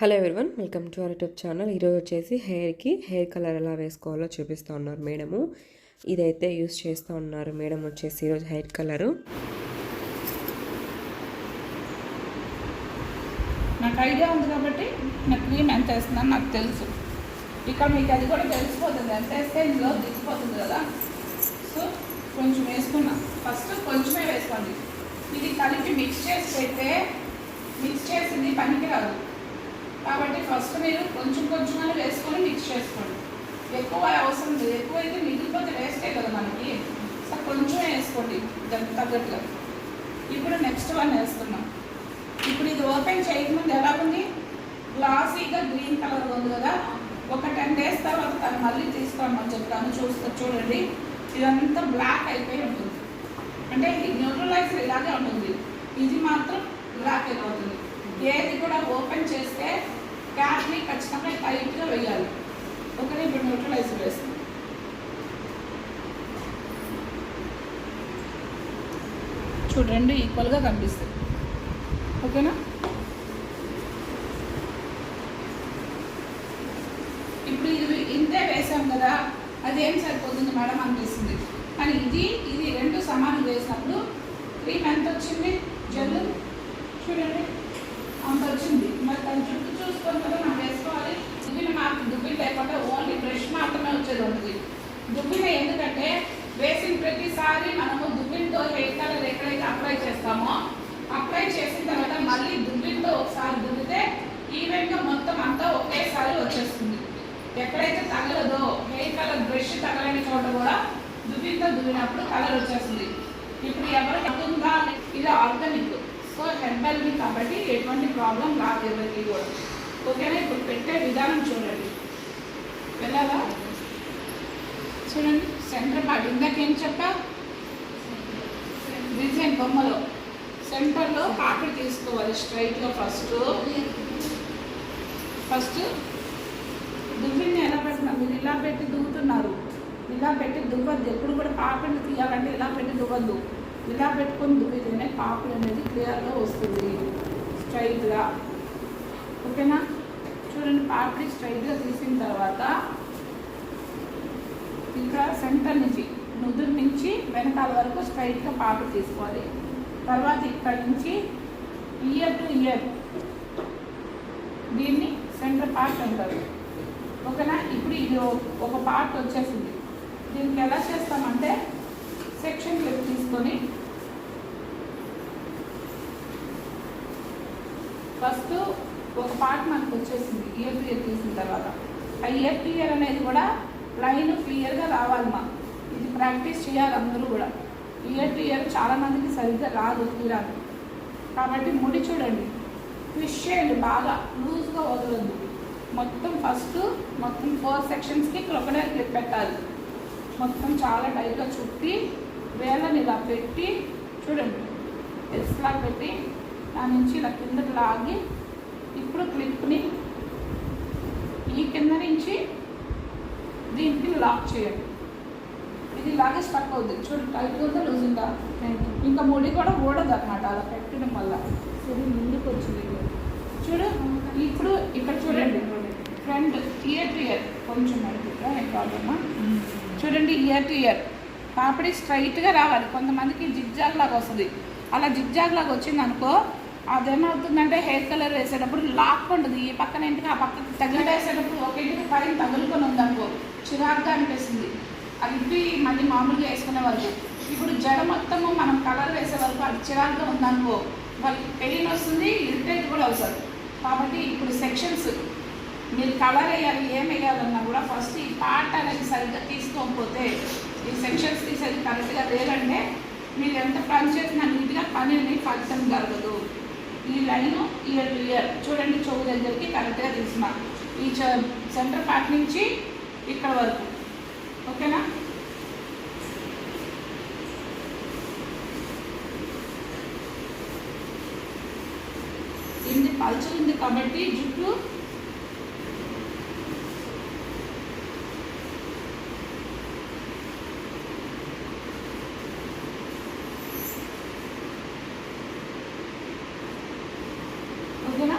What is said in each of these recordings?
Hello everyone welcome to our YouTube channel ఈరోజు వచ్చేసి హెయిర్కి హెయిర్ కలర్ ఎలా వేసుకోవాలో చూపిస్తూ ఉన్నారు మేడము. ఇదైతే యూస్ చేస్తూ ఉన్నారు మేడం వచ్చేసి ఈరోజు హెయిర్ కలరు నాకు ఐడియా ఉంది కాబట్టి నా క్రీమ్ ఎంత వేస్తున్నాను నాకు తెలుసు. ఇక్కడ మీకు అది కూడా తెలిసిపోతుంది. ఎంత వేస్తే ఇందులో దిగిపోతుంది కదా? సో కొంచెం వేసుకున్నా. ఫస్ట్ కొంచెమే వేసుకోండి. ఇది కలిపి మిక్స్ చేసి పెడితే మిక్స్ చేసింది పనికిరాదు. కాబట్టి ఫస్ట్ మీరు కొంచెం కొంచెం వేసుకొని మిక్స్ చేసుకోండి. ఎక్కువ అవసరం లేదు. ఎక్కువ అయితే మిగిలిపోతే వేస్టే కదా మనకి. సో కొంచెం వేసుకోండి. దానికి తగ్గట్టుగా. ఇప్పుడు నెక్స్ట్ వన్ వేస్తున్నాం ఇప్పుడు ఇది ఓపెన్ చేయకముందు ఎలా ఉంది? గ్లాసీగా గ్రీన్ కలర్ ఉంది కదా. ఒక టెన్ డేస్ తర్వాత తను మళ్ళీ తీసుకోమని చెప్తాను. చూస్తా చూడండి. ఇదంతా బ్లాక్ అయిపోయి ఉంటుంది. అంటే న్యూట్రలైజర్ ఇలాగే ఉంటుంది. ఇది మాత్రం బ్లాక్ అయిపోతుంది. ఏది కూడా ఓపెన్ చేస్తే క్యాప్ని ఖచ్చితంగా టైట్గా వేయాలి. ఒకటి ఇప్పుడు న్యూట్రలైజర్ వేస్తాం. చూడండి ఈక్వల్గా కనిపిస్తుంది ఓకేనా? ఇప్పుడు ఇది ఇంతే వేసాం కదా అది ఏం సరిపోతుంది మేడం అనిపిస్తుంది. కానీ ఇది ఇది రెండు సమానం వేసినప్పుడు క్రీమ్ ఎంత వచ్చింది జల్లు చూడండి అంత వచ్చింది మరి తన చుట్టూ చూసుకొని కదా మనం వేసుకోవాలి దుబ్బిన మాకు దుబ్బిన లేకుండా ఓన్లీ బ్రష్ మాత్రమే వచ్చేది ఉంటుంది దుబ్బిన ఎందుకంటే వేసిన ప్రతిసారి మనము దుబ్బినతో హెయిర్ కలర్ ఎక్కడైతే అప్లై చేస్తామో అప్లై చేసిన తర్వాత మళ్ళీ దుబ్బినతో ఒకసారి దుబ్బితే ఈవెన్గా మొత్తం అంతా ఒకేసారి వచ్చేస్తుంది ఎక్కడైతే తగలదో హెయిర్ కలర్ బ్రష్ తగలని చోట కూడా దుబ్బినతో దువ్వినప్పుడు కలర్ వచ్చేస్తుంది. ఇప్పుడు ఎవరికి ఉందా ఇది ఆర్గానిక్. సో హెర్బల్వి కాబట్టి ఎటువంటి ప్రాబ్లం రాదు ఎవరికి కూడా. ఓకేనా? ఇప్పుడు పెట్టే విధానం చూడండి. వెళ్ళాలా చూడండి సెంటర్ పార్ట్ ఇందాక ఏం చెప్పా? డిజైన్ బొమ్మలో. సెంటర్లో పాకెట్ తీసుకోవాలి స్ట్రైట్గా ఫస్ట్ ఫస్ట్ దువ్విని ఎలా పెడుతున్నారు? మీరు ఇలా పెట్టి దువ్వుతున్నారు. ఇలా పెట్టి దువ్వద్దు. ఎప్పుడు కూడా పాపని తీయాలంటే ఇలా పెట్టి దువ్వద్దు. ఇలా పెట్టుకొని దువ్వితేనే పాపలు అనేది క్లియర్గా వస్తుంది. స్ట్రైట్గా. ఓకేనా? చూడండి పాపిడి స్ట్రైట్గా తీసిన తర్వాత ఇంకా సెంటర్ నుంచి నుదురు నుంచి వెనకాల వరకు స్ట్రైట్గా పాపిడి తీసుకోవాలి. తర్వాత ఇక్కడ నుంచి ఇయర్ టు ఇయర్ దీన్ని సెంటర్ పార్ట్ అంటారు. ఓకేనా? ఇప్పుడు ఇది ఒక పార్ట్ వచ్చేసింది. దీనికి ఎలా చేస్తామంటే సెక్షన్ క్లిప్ తీసుకొని ఫస్ట్ ఒక పార్ట్ మనకు వచ్చేసింది. ఇయర్ టు తీసిన తర్వాత. ఆ ఇయర్ టు అనేది కూడా లైన్ క్లియర్గా రావాలి మా ఇది ప్రాక్టీస్ చేయాలి అందరూ కూడా. ఇయర్ టు ఇయర్ చాలామందికి సరిగ్గా రాదు తీరాదు కాబట్టి ముడి చూడండి. ట్విష్ చేయండి బాగా లూజ్గా వదలొద్దు. మొత్తం ఫస్ట్ మొత్తం ఫోర్ సెక్షన్స్కి క్రొకడైల్ క్లిప్ పెట్టాలి. మొత్తం చాలా టైట్గా చుట్టి వేళ్ళని ఇలా పెట్టి చూడండి ఎస్లా పెట్టి దాని నుంచి ఇలా కిందకి లాగి ఇప్పుడు క్లిప్ని ఈ కింద నుంచి దీనికి లాక్ చేయండి. ఇది ఇలాగే స్టక్ అవుతుంది చూడు టైట్ ఉందా లూజ్ ఉందా? ఇంకా ముడి కూడా ఊడదు అనమాట అలా పెట్టడం వల్ల. సరే ముందుకు వచ్చింది. చూడు ఇప్పుడు ఇక్కడ చూడండి. ఫ్రంట్ ఇయర్ టు ఇయర్ కొంచెం అడుగుతా ఏం ప్రాబ్లమా చూడండి ఇయర్ టు ఇయర్ పాపిడి స్ట్రైట్గా రావాలి. కొంతమందికి జిగ్జాగ్ లాగా వస్తుంది. అలా జిగ్జాగ్ లాగా వచ్చింది అనుకో అదేమవుతుందంటే హెయిర్ కలర్ వేసేటప్పుడు లాక్ ఉంటుంది. ఈ పక్కన ఇంటికి ఆ పక్కన తగిలి వేసేటప్పుడు ఒక ఇంటికి పైన తగులుకొని ఉందనుకో చిరాగ్గా అనిపిస్తుంది. అది ఇప్పి మళ్ళీ మామూలుగా వేసుకునే వరకు. ఇప్పుడు జడ మొత్తము మనం కలర్ వేసే వరకు అది చిరాగ్గా ఉందనుకో వాళ్ళకి పెయిన్ వస్తుంది ఇరిటేట్ కూడా అవుతుంది కాబట్టి ఇప్పుడు సెక్షన్స్ మీరు కలర్ వేయాలి ఏం వేయాలన్నా కూడా ఫస్ట్ ఈ పార్ట్ అనేది సరిగ్గా తీసుకోకపోతే ఈ సెక్షన్స్ తీసేది కరెక్ట్గా లేదంటే మీరు ఎంత పని చేసినా నీట్గా పని అనేది ఫలితం జరగదు. ఈ లైన్ ఇయర్ టు ఇయర్ చూడండి చెవు దగ్గరికి కరెక్ట్గా తీసిన. ఈ సెంటర్ పార్ట్ నుంచి ఇక్కడ వరకు. ఓకేనా ఇది పలుచుంది ఉంది కాబట్టి జుట్టు ఓకేనా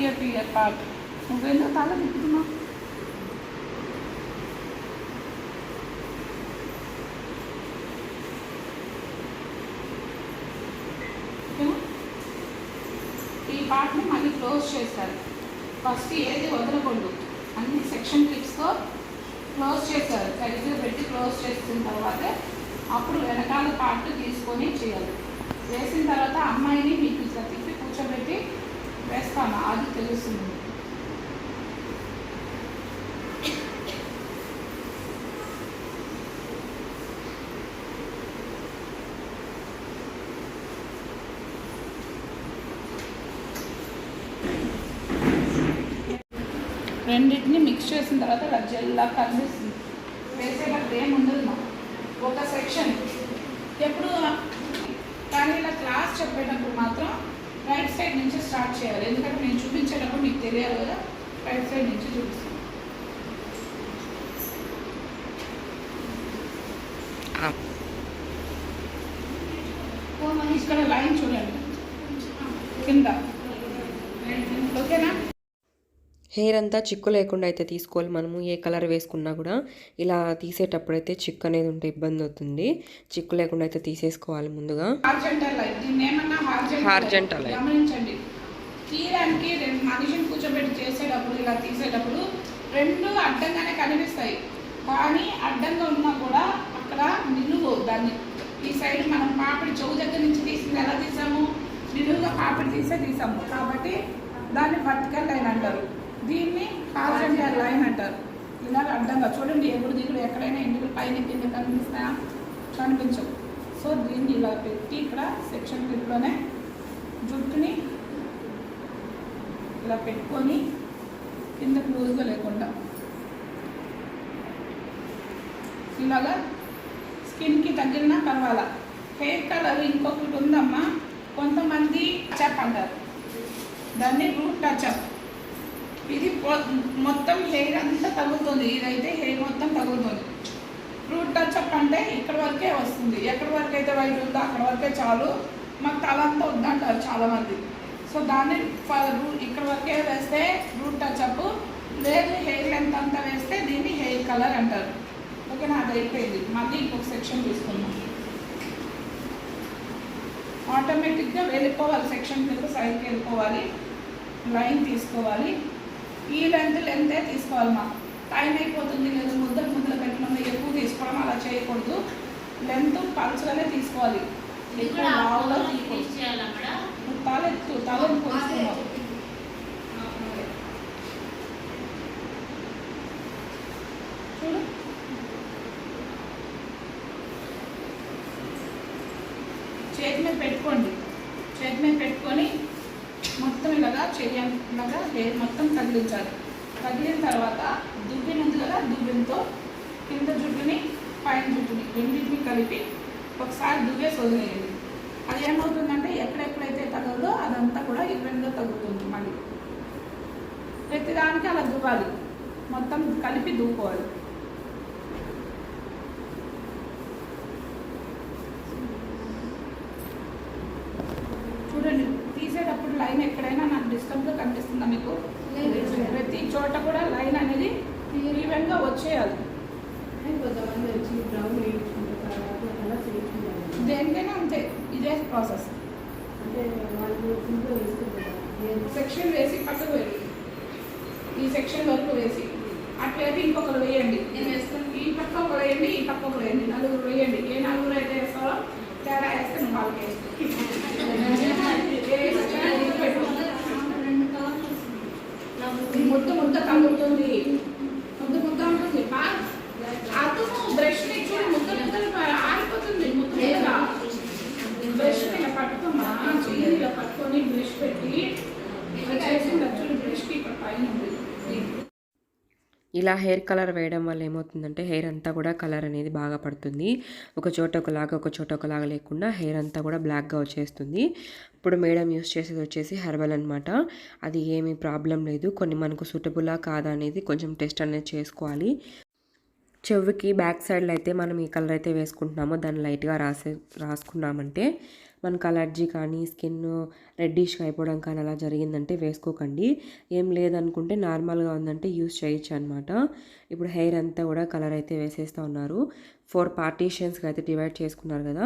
ఇయర్ టు ఇయర్ పార్ట్ నువ్వెందుకు తల తిప్పుతున్నావు ఈ పార్ట్ని మళ్ళీ క్లోజ్ చేస్తారు ఫస్ట్ ఏది వదలకూడదు. అన్ని సెక్షన్ క్లిప్స్తో క్లోజ్ చేస్తారు సరిగ్గా పెట్టి క్లోజ్ చేసిన తర్వాత అప్పుడు వెనకాల పార్ట్ తీసుకొని చేయాలి. వేసిన తర్వాత అమ్మాయిని మీకు ఇట్లా తిప్పి కూర్చోబెట్టి వేస్తాను అది తెలుస్తుంది. రెండింటిని మిక్స్ చేసిన తర్వాత ఇలా కలిపిస్తుంది. వేసేటప్పుడు ఏముంది ఉండదు మా ఒక సెక్షన్ ఎప్పుడు కానీ ఇలా క్లాస్ చెప్పేటప్పుడు మాత్రం రైట్ సైడ్ నుంచి స్టార్ట్ చేయాలి. ఎందుకంటే నేను చూపించేటప్పుడు మీకు తెలియాలి కదా రైట్ సైడ్ నుంచి చూపిస్తాను. ఇక్కడ లైన్ చూడండి. కింద ఓకేనా హెయిర్ అంతా చిక్కు లేకుండా అయితే తీసుకోవాలి. మనము ఏ కలర్ వేసుకున్నా కూడా ఇలా తీసేటప్పుడు అయితే చిక్కు అనేది ఉంటే ఇబ్బంది అవుతుంది. చిక్కు లేకుండా అయితే తీసేసుకోవాలి ముందుగా. హార్జెంటల్. గమనించండి. తీయడానికి రెండు మనిషిని కూర్చోబెట్టి చేసేటప్పుడు ఇలా తీసేటప్పుడు రెండు అడ్డంగానే కనిపిస్తాయి. కానీ అడ్డంగా ఉన్నా కూడా అక్కడ నిలువు దాన్ని. ఈ సైడ్ మనం పాపిడి చెవు దగ్గర నుంచి తీసింది ఎలా తీసాము? నిలువుగా పాపిడి తీసే తీసాము. కాబట్టి దాన్ని వర్టికల్ లైన్ అంటారు. దీన్ని హార్జెంటల్ లైన్ అంటారు. ఇలా అడ్డంగా. చూడండి ఎగుడు దిగుడు ఎక్కడైనా ఎందుకు పైన కింద కనిపిస్తాయా కనిపించవు. సో దీన్ని ఇలా పెట్టి ఇక్కడ సెక్షన్ క్లిప్లోనే జుట్టుని ఇలా పెట్టుకొని కింద క్లోజ్గా లేకుండా ఇలాగా స్కిన్కి తగిలినా పర్వాలా? హెయిర్ కలర్ ఇంకొకటి ఉందమ్మా. కొంతమంది టచ్ అంటారు. దాన్ని రూట్ టచ్అప్ ఇది మొత్తం హెయిర్ అంతా తగులుతుంది. ఇదైతే హెయిర్ మొత్తం తగులుతుంది. రూట్ టచ్అప్ అంటే ఇక్కడ వరకే వస్తుంది. ఎక్కడి వరకు అయితే వైట్ ఉందో అక్కడ వరకే చాలు. మాకు తల అంతా వద్దంటారు చాలామంది. సో దాన్ని ఫ- ఇక్కడ వరకే వేస్తే రూట్ టచ్అప్ లేదు హెయిర్ లెంత్ అంతా వేస్తే దీన్ని హెయిర్ కలర్ అంటారు. ఓకేనా? అది అయిపోయింది. మళ్ళీ ఇంకొక సెక్షన్ తీసుకుందాం. ఆటోమేటిక్గా వెళ్ళిపోవాలి. సెక్షన్ కింద సైడ్కి వెళ్ళిపోవాలి. లైన్ తీసుకోవాలి. ఈ లెంత్ లెంతే తీసుకోవాలి మా టైం అయిపోతుంది లేదా ముద్దలు ముద్దలు పెట్టడం ఎక్కువ తీసుకోవడం అలా చేయకూడదు. లెంత్ పలుచగానే తీసుకోవాలి. ఎక్కువ లావుగా తీసుకోవాలి. నువ్వు తల ఎత్తు తల పోస్తున్నావు చూడు. చేతి మీద పెట్టుకోండి చేతి మీద పెట్టుకొని మొత్తం ఇలాగా చెయ్యలాగా హెయిర్ మొత్తం తగిలించాలి. తగిలిన తర్వాత దుబ్బిని ఉంది కదా దువ్వెనతో కింద జుట్టుని పైన జుట్టుని రెండింటిని కలిపి ఒకసారి దువ్వేసి వదిలేయండి అది ఏమవుతుందంటే ఎక్కడెక్కడైతే తగలదో అదంతా కూడా ఈవెన్గా తగ్గుతుంది మళ్ళీ. ప్రతిదానికి అలా దువ్వాలి. మొత్తం కలిపి దువ్వుకోవాలి చూడండి తీసేటప్పుడు లైన్ ఎక్కడైనా నాకు డిస్టర్బ్గా కనిపిస్తుందా మీకు ప్రతి చోట కూడా లైన్ అనేది ఈవెన్గా వచ్చేయాలి కొంతమంది వచ్చి బ్రౌన్ వేయించుకుంటారు తర్వాత కలర్స్ వేయించుకుంటారు దేనికైనా అంతే ఇదే ప్రాసెస్. సెక్షన్ వేసి పక్కకు వేయండి. ఈ సెక్షన్ వరకు వేసి. అట్లయితే ఇంకొకరు వేయండి. నేను వేస్తాను. ఈ పక్క ఒక వేయండి ఈ పక్క ఒక వేయండి. నలుగురు వేయండి. ఏ నలుగురు అయితే వేస్తారో తేడా వేస్తే వాళ్ళకి వేస్తావు. ఏ సెక్షన్ నీకు పెట్టు. ఈ ముద్ద ముద్ద తగ్గుతుంది ముద్ద ముద్ద ఉంటుంది బా- అతుము బ్రష్ని చూడు ముద్ద ముద్దలు ఆరిపోతుంది ముద్ద ముద్దగా బ్రష్ ఇలా పట్టుకోమా చెయ్యి ఇలా పట్టుకొని బ్రష్ పెట్టి ఇలా చేసింది చూడు బ్రష్కి ఇక్కడ పైన ఉంది ఇలా హెయిర్ కలర్ వేయడం వల్ల ఏమవుతుందంటే హెయిర్ అంతా కూడా కలర్ అనేది బాగా పడుతుంది. ఒక చోట ఒకలాగా ఒక చోట ఒకలాగా లేకుండా హెయిర్ అంతా కూడా బ్లాక్గా వచ్చేస్తుంది. ఇప్పుడు మేడం యూస్ చేసేది వచ్చేసి హెర్బల్ అనమాట అది ఏమీ ప్రాబ్లం లేదు. కొన్ని మనకు సూటబులా కాదా అనేది కొంచెం టెస్ట్ అనేది చేసుకోవాలి. చెవికి బ్యాక్ సైడ్లో అయితే మనం ఈ కలర్ అయితే వేసుకుంటున్నామో దాన్ని లైట్గా రాసే రాసుకున్నామంటే మనకు అలర్జీ కానీ స్కిన్ రెడ్డిష్గా అయిపోవడం కానీ అలా జరిగిందంటే వేసుకోకండి. ఏం లేదనుకుంటే నార్మల్గా ఉందంటే యూస్ చేయొచ్చు అనమాట ఇప్పుడు హెయిర్ అంతా కూడా కలర్ అయితే వేసేస్తూ ఉన్నారు. ఫోర్ పార్టీషన్స్కి అయితే డివైడ్ చేసుకున్నారు కదా.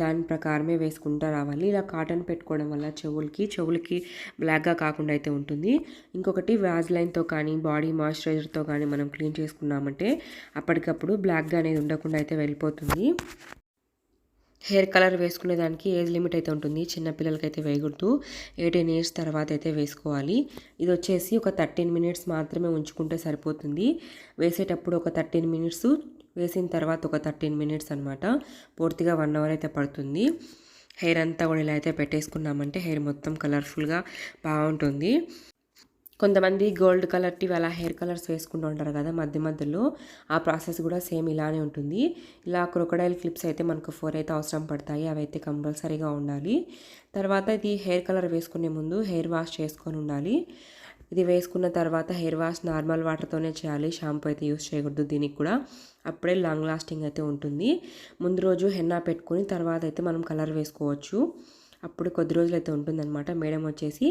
దాని ప్రకారమే వేసుకుంటూ రావాలి. ఇలా కాటన్ పెట్టుకోవడం వల్ల చెవులకి చెవులకి బ్లాక్గా కాకుండా అయితే ఉంటుంది. ఇంకొకటి వ్యాజ్లైన్తో కానీ బాడీ మాయిశ్చరైజర్తో కానీ మనం క్లీన్ చేసుకున్నామంటే అప్పటికప్పుడు బ్లాక్గా అనేది ఉండకుండా అయితే వెళ్ళిపోతుంది. హెయిర్ కలర్ వేసుకునే దానికి ఏజ్ లిమిట్ అయితే ఉంటుంది. చిన్నపిల్లలకైతే వేయకూడదు. ఎయిటీన్ ఇయర్స్ తర్వాత అయితే వేసుకోవాలి. ఇది వచ్చేసి ఒక థర్టీన్ మినిట్స్ మాత్రమే ఉంచుకుంటే సరిపోతుంది. వేసేటప్పుడు ఒక థర్టీన్ మినిట్స్ వేసిన తర్వాత ఒక థర్టీన్ మినిట్స్ అనమాట పూర్తిగా వన్ అవర్ అయితే పడుతుంది. హెయిర్ అంతా కూడా ఇలా అయితే పెట్టేసుకున్నామంటే హెయిర్ మొత్తం కలర్ఫుల్గా బాగుంటుంది. కొంతమంది గోల్డ్ కలర్ టివి అలా హెయిర్ కలర్స్ వేసుకుంటూ ఉంటారు కదా మధ్య మధ్యలో ఆ ప్రాసెస్ కూడా సేమ్ ఇలానే ఉంటుంది. ఇలా క్రొకడైల్ క్లిప్స్ అయితే మనకు ఫోర్ అయితే అవసరం పడతాయి అవి అయితే కంపల్సరీగా ఉండాలి. తర్వాత ఇది హెయిర్ కలర్ వేసుకునే ముందు హెయిర్ వాష్ చేసుకొని ఉండాలి. ఇది వేసుకున్న తర్వాత హెయిర్ వాష్ నార్మల్ వాటర్తోనే చేయాలి షాంపూ అయితే యూస్ చేయకూడదు దీనికి కూడా. అప్పుడే లాంగ్ లాస్టింగ్ అయితే ఉంటుంది. ముందు రోజు హెన్నా పెట్టుకొని తర్వాత అయితే మనం కలర్ వేసుకోవచ్చు. అప్పుడు కొద్ది రోజులు అయితే ఉంటుందన్నమాట. మేడం వచ్చేసి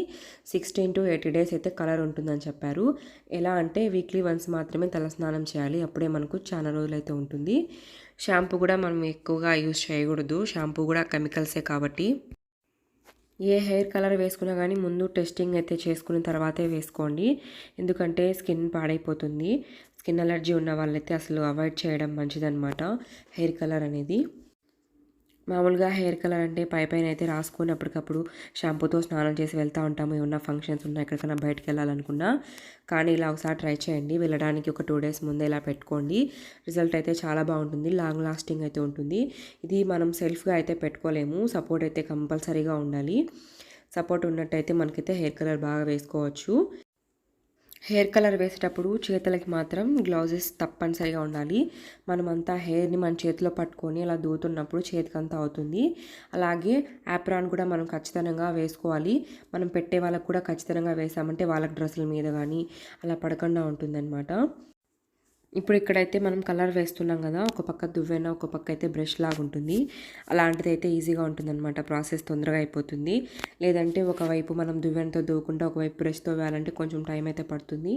సిక్స్టీన్ టు ఎయిటీ డేస్ అయితే కలర్ ఉంటుందని చెప్పారు. ఎలా అంటే వీక్లీ వన్స్ మాత్రమే తలస్నానం చేయాలి. అప్పుడే మనకు చాలా రోజులు అయితే ఉంటుంది. షాంపూ కూడా మనం ఎక్కువగా యూజ్ చేయకూడదు. షాంపూ కూడా కెమికల్సే కాబట్టి. ఏ హెయిర్ కలర్ వేసుకున్నా కానీ ముందు టెస్టింగ్ అయితే చేసుకున్న తర్వాతే వేసుకోండి. ఎందుకంటే స్కిన్ పాడైపోతుంది. స్కిన్ అలర్జీ ఉన్న వాళ్ళైతే అసలు అవాయిడ్ చేయడం మంచిదన్నమాట హెయిర్ కలర్ అనేది. మామూలుగా హెయిర్ కలర్ అంటే పై పైన అయితే రాసుకొని అప్పటికప్పుడు షాంపూతో స్నానం చేసి వెళ్తూ ఉంటాము. ఏమన్నా ఫంక్షన్స్ ఉన్నా ఎక్కడికైనా బయటకు వెళ్ళాలనుకున్నా కానీ ఇలా ఒకసారి ట్రై చేయండి. వెళ్ళడానికి ఒక టూ డేస్ ముందే ఇలా పెట్టుకోండి. రిజల్ట్ అయితే చాలా బాగుంటుంది. లాంగ్ లాస్టింగ్ అయితే ఉంటుంది. ఇది మనం సెల్ఫ్గా అయితే పెట్టుకోలేము. సపోర్ట్ అయితే కంపల్సరీగా ఉండాలి. సపోర్ట్ ఉన్నట్టయితే మనకైతే హెయిర్ కలర్ బాగా వేసుకోవచ్చు. హెయిర్ కలర్ వేసేటప్పుడు చేతులకి మాత్రం గ్లౌజెస్ తప్పనిసరిగా ఉండాలి. మనమంతా హెయిర్ని మన చేతిలో పట్టుకొని అలా దూతున్నప్పుడు చేతికంతా అవుతుంది. అలాగే యాప్రాన్ కూడా మనం ఖచ్చితంగా వేసుకోవాలి. మనం పెట్టే వాళ్ళకు కూడా ఖచ్చితంగా వేసామంటే వాళ్ళకి డ్రెస్సుల మీద కానీ అలా పడకుండా ఉంటుందన్నమాట. ఇప్పుడు ఇక్కడైతే మనం కలర్ వేస్తున్నాం కదా ఒక పక్క దువ్వెన ఒక పక్క అయితే బ్రష్ లాగా ఉంటుంది. అలాంటిది అయితే ఈజీగా ఉంటుందన్నమాట ప్రాసెస్ తొందరగా అయిపోతుంది. లేదంటే ఒకవైపు మనం దువ్వెనతో దువ్వకుండా ఒకవైపు బ్రష్తో వేయాలంటే కొంచెం టైం అయితే పడుతుంది.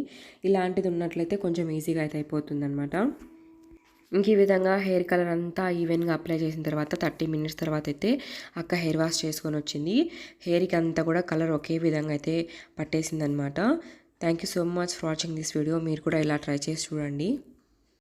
ఇలాంటిది ఉన్నట్లయితే కొంచెం ఈజీగా అయితే అయిపోతుందన్నమాట. ఇంక ఈ విధంగా హెయిర్ కలర్ అంతా ఈవెన్గా అప్లై చేసిన తర్వాత థర్టీ మినిట్స్ తర్వాత అయితే అక్క హెయిర్ వాష్ చేసుకొని వచ్చింది. హెయిర్కి అంతా కూడా కలర్ ఒకే విధంగా అయితే పట్టేసింది అనమాట thank you so much for watching this video మీరు కూడా ఇలా ట్రై చేసి చూడండి.